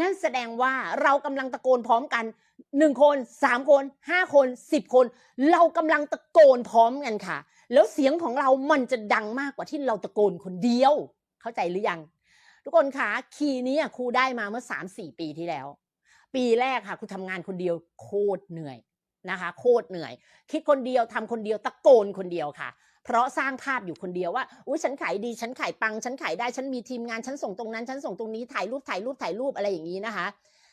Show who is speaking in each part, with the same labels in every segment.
Speaker 1: นั่นแสดงว่าเรากำลังตะโกนพร้อมกันหนึ่งคนสามคนห้าคนสิบคน เรากำลังตะโกนพร้อมกันค่ะ แล้วเสียงของเรามันจะดังมากกว่าที่เราตะโกนคนเดียว เข้าใจหรือยัง ทุกคนคะคีย์นี้ครูได้มาเมื่อสามสี่ปีที่แล้ว ปีแรกค่ะครูทำงานคนเดียวโคตรเหนื่อยนะคะ โคตรเหนื่อย คิดคนเดียวทำคนเดียวตะโกนคนเดียวค่ะ เพราะสร้างภาพอยู่คนเดียวว่าอุ้ยฉันขายดีฉันขายปังฉันขายได้ฉันมีทีมงานฉันส่งตรงนั้นฉันส่งตรงนี้ถ่ายรูปถ่ายรูปถ่ายรูปอะไรอย่างนี้นะคะ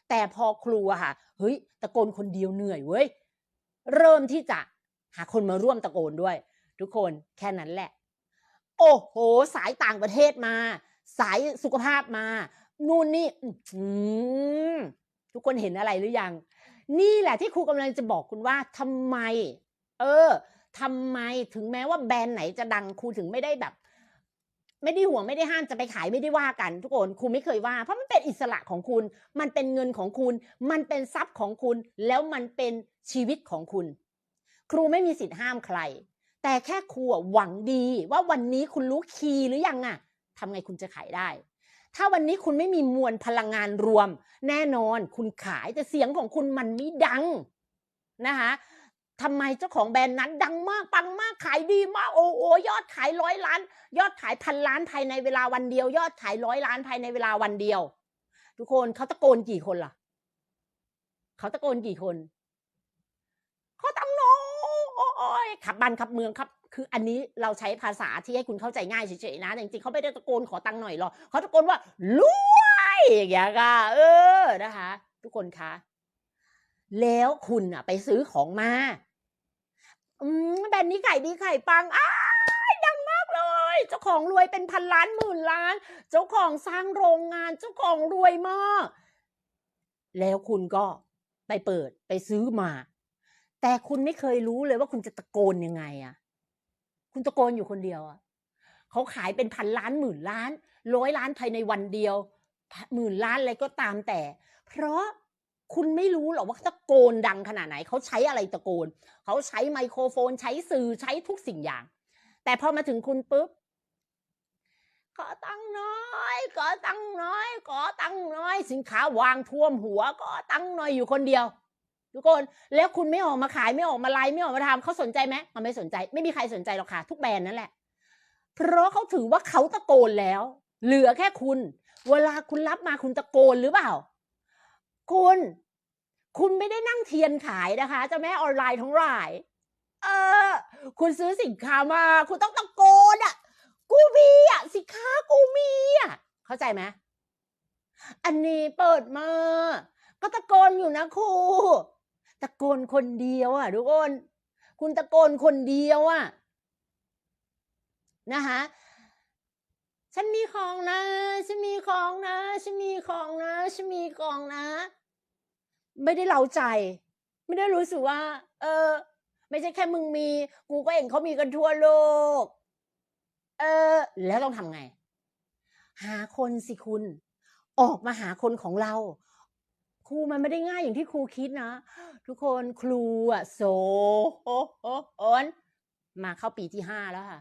Speaker 1: แต่พอครูอะค่ะเฮ้ยตะโกนคนเดียวเหนื่อยเว้ยเริ่มที่จะหาคนมาร่วมตะโกนด้วย ทุกคนแค่นั้นแหละ โอ้โห สายต่างประเทศมา สายสุขภาพมา นู่นนี่ทุกคนเห็นอะไรหรือยัง นี่แหละที่ครูกำลังจะบอกคุณว่าทำไม เออ ทำไมถึงแม้ว่าแบรนด์ไหนจะดังครูถึงไม่ได้แบบ ไม่ได้ห่วงไม่ได้ห้ามจะไปขายไม่ได้ว่ากัน ทุกคนครูไม่เคยว่า เพราะมันเป็นอิสระของคุณ มันเป็นเงินของคุณ มันเป็นทรัพย์ของคุณ แล้วมันเป็นชีวิตของคุณ ครูไม่มีสิทธิ์ห้ามใคร แต่แค่ครูหวังดีว่าวันนี้คุณรู้คีย์หรือยังอะทำไงคุณจะขายได้ถ้าวันนี้คุณไม่มีมวลพลังงานรวม แน่นอนคุณขายแต่เสียงของคุณมันไม่ดังนะคะ ทำไมเจ้าของแบรนด์นั้นดังมากปังมากขายดีมากโอ้โอยอดขายร้อยล้าน ยอดขายพันล้านภายในเวลาวันเดียว ยอดขายร้อยล้านภายในเวลาวันเดียว ทุกคนเขาตะโกนกี่คนล่ะเขาตะโกนกี่คนเขาตั้งน้อยขับบ้านขับเมืองครับ คืออันนี้เราใช้ภาษาที่ให้คุณเข้าใจง่ายเฉยๆนะจริงๆเขาไม่ได้ตะโกนขอตังค์หน่อยหรอกเขาตะโกนว่ารวยอย่างเงี้ยค่ะเออนะคะ ทุกคนคะแล้วคุณอะไปซื้อของมา อืมแบรนด์นี้ขายดีขายปังอ้ายดังมากเลย เจ้าของรวยเป็นพันล้านหมื่นล้าน เจ้าของสร้างโรงงาน เจ้าของรวยมาก แล้วคุณก็ไปเปิดไปซื้อมา แต่คุณไม่เคยรู้เลยว่าคุณจะตะโกนยังไงอะคุณตะโกนอยู่คนเดียวอะเขาขายเป็นพันล้านหมื่นล้านร้อยล้านภายในวันเดียวหมื่นล้านอะไรก็ตามแต่ เพราะ คุณไม่รู้หรอกว่าตะโกนดังขนาดไหน เขาใช้อะไรตะโกน เขาใช้ไมโครโฟน ใช้สื่อใช้ทุกสิ่งอย่าง แต่พอมาถึงคุณปุ๊บขอตังน้อยขอตังน้อยขอตังน้อย สินค้าวางท่วมหัวขอตังน้อยอยู่คนเดียว ทุกคนแล้วคุณไม่ออกมาขายไม่ออกมาไลฟ์ไม่ออกมาทำเขาสนใจไหมมันไม่สนใจ ไม่มีใครสนใจหรอกค่ะ ทุกแบรนด์นั่นแหละ เพราะเขาถือว่าเขาตะโกนแล้ว เหลือแค่คุณ เวลาคุณรับมาคุณตะโกนหรือเปล่า คุณ คุณไม่ได้นั่งเทียนขายนะคะเจ้าแม่ออนไลน์ทั้งหลาย เออ คุณซื้อสินค้ามา คุณต้องตะโกนอะ กูมีอะ สินค้ากูมีอะ เข้าใจไหมอันนี้เปิดมา ก็ตะโกนอยู่นะครูตะโกนคนเดียวอะทุกคน คุณตะโกนคนเดียวอะนะคะฉันมีของนะ ฉันมีของนะ ฉันมีของนะ ฉันมีของนะ ไม่ได้เล้าใจ ไม่ได้รู้สึกว่า เออ ไม่ใช่แค่มึงมี กูก็เห็นเขามีกันทั่วโลก เออ แล้วต้องทำไง หาคนสิคุณ ออกมาหาคนของเรา ครูมันไม่ได้ง่ายอย่างที่ครูคิดนะ ทุกคนครูอะโซนมาเข้าปีที่ห้าแล้วค่ะ